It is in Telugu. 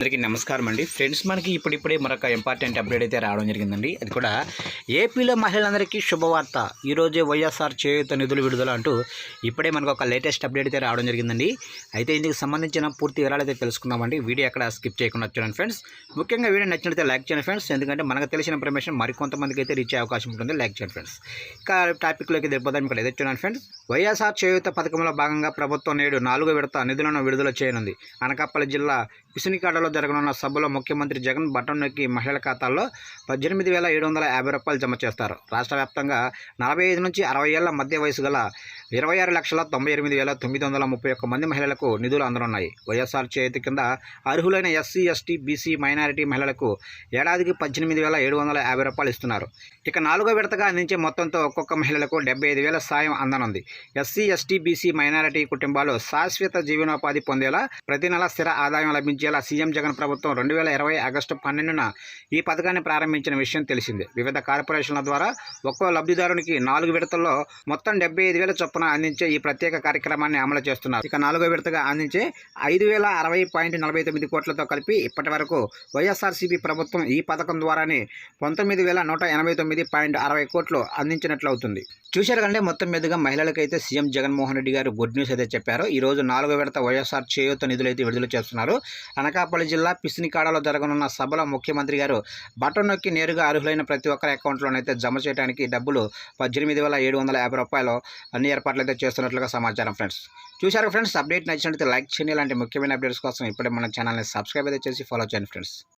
అందరికీ నమస్కారం అండి. ఫ్రెండ్స్ మనకి ఇప్పుడిప్పుడే మరొక ఇంపార్టెంట్ అప్డేట్ అయితే రావడం జరిగిందండి. అది కూడా ఏపీలో మహిళలందరికీ శుభవార్త. ఈరోజే వైఎస్ఆర్ చేయూత నిధులు విడుదల అంటూ ఇప్పుడే మనకు ఒక లేటెస్ట్ అప్డేట్ అయితే రావడం జరిగిందండి. అయితే ఇందుకు సంబంధించిన పూర్తి వివరాలు అయితే తెలుసుకుందామండి. వీడియో ఎక్కడ స్కిప్ చేయకుండా చూడండి ఫ్రెండ్స్. ముఖ్యంగా వీడియో నచ్చినట్లయితే లైక్ చేయండి ఫ్రెండ్స్. ఎందుకంటే మనకు తెలిసిన ఇన్ఫర్మేషన్ మరికొంతమందికి అయితే రీచ్ అయ్యే అవకాశం ఉంటుంది. లైక్ చేయండి ఫ్రెండ్స్. ఇక టాపిక్లోకి దిగిపోదాం ఇక్కడ ఏదైతే చూడండి ఫ్రెండ్స్. వైఎస్ఆర్ చేయూత పథకంలో భాగంగా ప్రభుత్వం నేడు నాలుగో విడత నిధులను విడుదల చేయనుంది. అనకాపల్లి జిల్లా పిసునికాడలో జరగనున్న సభలో ముఖ్యమంత్రి జగన్ బటన్ నొక్కి మహిళల ఖాతాల్లో పద్దెనిమిది వేల ఏడు వందల యాభై రూపాయలు జమ చేస్తారు. రాష్ట్ర వ్యాప్తంగా నలభై ఐదు నుంచి అరవై ఏళ్ళ మధ్య వయసు గల ఇరవై ఆరు లక్షల తొంభై ఎనిమిది వేల తొమ్మిది వందల ముప్పై ఒక్క మంది మహిళలకు నిధులు అందనున్నాయి. వైఎస్ఆర్ చేతి కింద అర్హులైన ఎస్సీ ఎస్టీ బీసీ మైనారిటీ మహిళలకు ఏడాదికి పద్దెనిమిది వేల ఏడు వందల యాభై రూపాయలు ఇస్తున్నారు. ఇక నాలుగో విడతగా అందించే మొత్తంతో ఒక్కొక్క మహిళలకు డెబ్బై ఐదు వేల సాయం అందనుంది. ఎస్సీ ఎస్టీ బీసీ మైనారిటీ కుటుంబాలు శాశ్వత జీవనోపాధి పొందేలా ప్రతి నెల స్థిర ఆదాయం లభించేలా సీఎం జగన్ ప్రభుత్వం రెండు వేల ఇరవై ఆగస్టు పన్నెండున ఈ పథకాన్ని ప్రారంభించిన విషయం తెలిసిందే. వివిధ కార్పొరేషన్ల ద్వారా ఒక్కో లబ్ధిదారునికి నాలుగు విడతల్లో మొత్తం డెబ్బై ఐదు వేల చొప్పున అందించే ఈ ప్రత్యేక కార్యక్రమాన్ని అమలు చేస్తున్నారు. ఇక నాలుగో విడతగా అందించే ఐదు వేల అరవై పాయింట్ నలభై తొమ్మిది కోట్లతో కలిపి ఇప్పటి వరకు వైఎస్ఆర్సీపీ ప్రభుత్వం ఈ పథకం ద్వారానే పంతొమ్మిది వేల నూట ఎనభై తొమ్మిది పాయింట్ అరవై కోట్లు అందించినట్లు అవుతుంది చూశారు కంటే మొత్తం మీదుగా మహిళలకైతే సీఎం జగన్మోహన్ రెడ్డి గారు గుడ్ న్యూస్ అయితే చెప్పారు. ఈరోజు నాలుగో విడత వైఎస్ఆర్ చేయూత నిధులు అయితే విడుదల చేస్తున్నారు. అనకాపల్లి జిల్లా పిసినికాడలో జరగనున్న సభలో ముఖ్యమంత్రి గారు బటన్ నొక్కి నేరుగా అర్హులైన ప్రతి ఒక్కరి అకౌంట్లోనైతే జమ చేయడానికి డబ్బులు పద్దెనిమిది వేల ఏడు వందల యాభై రూపాయలు అన్ని ఏర్పాట్లు అయితే చేస్తున్నట్లుగా సమాచారం ఫ్రెండ్స్. చూశారు ఫ్రెండ్స్ అప్డేట్ నచ్చినట్లయితే లైక్ చేయండి. ఇలాంటి ముఖ్యమైన అప్డేట్స్ కోసం ఇప్పుడే మన ఛానల్ని సబ్స్క్రైబ్ అయితే చేసి ఫాలో చేయండి ఫ్రెండ్స్.